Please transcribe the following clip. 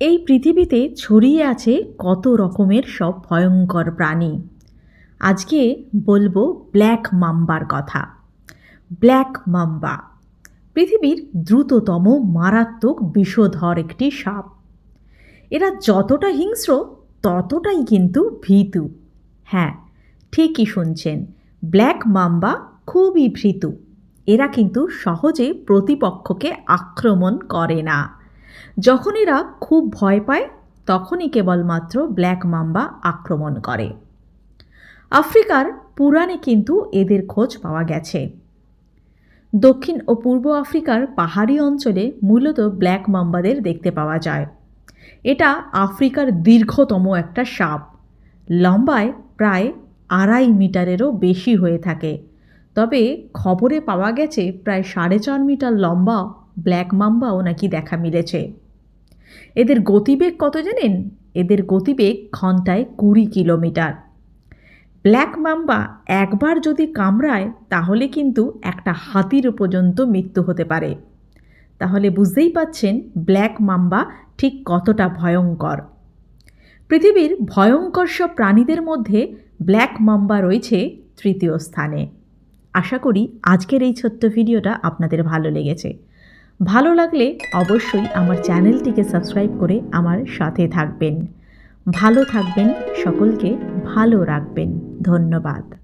এই পৃথিবীতে ছড়িয়ে আছে কত রকমের সব ভয়ঙ্কর প্রাণী। আজকে বলব ব্ল্যাক মাম্বার কথা। ব্ল্যাক মাম্বা পৃথিবীর দ্রুততম মারাত্মক বিষধর একটি সাপ। এরা যতটা হিংস্র, ততটাই কিন্তু ভীতু। হ্যাঁ ঠিকই শুনছেন, ব্ল্যাক মাম্বা খুবই ভীতু। এরা কিন্তু সহজে প্রতিপক্ষকে আক্রমণ করে না। যখন এরা খুব ভয় পায়, তখনই কেবলমাত্র ব্ল্যাক মাম্বা আক্রমণ করে। আফ্রিকার পুরাণে কিন্তু এদের খোঁজ পাওয়া গেছে। দক্ষিণ ও পূর্ব আফ্রিকার পাহাড়ি অঞ্চলে মূলত ব্ল্যাক মাম্বাদের দেখতে পাওয়া যায়। এটা আফ্রিকার দীর্ঘতম একটা সাপ। লম্বায় প্রায় আড়াই মিটারেরও বেশি হয়ে থাকে। তবে খবরে পাওয়া গেছে, প্রায় সাড়ে চার মিটার লম্বা ব্ল্যাক মাম্বাও নাকি দেখা মিলেছে। এদের গতিবেগ কত জানেন? এদের গতিবেগ ঘন্টায় কুড়ি কিলোমিটার। ব্ল্যাক মাম্বা একবার যদি কামড়ায়, তাহলে কিন্তু একটা হাতির পর্যন্ত মৃত্যু হতে পারে। তাহলে বুঝতেই পাচ্ছেন ব্ল্যাক মাম্বা ঠিক কতটা ভয়ঙ্কর। পৃথিবীর ভয়ঙ্কর সব প্রাণীদের মধ্যে ব্ল্যাক মাম্বা রয়েছে তৃতীয় স্থানে। আশা করি আজকের এই ছোট্ট ভিডিওটা আপনাদের ভালো লেগেছে। ভালো লাগলে অবশ্যই আমার চ্যানেলটিকে সাবস্ক্রাইব করে আমার সাথে থাকবেন। ভালো থাকবেন, সকলকে ভালো রাখবেন। ধন্যবাদ।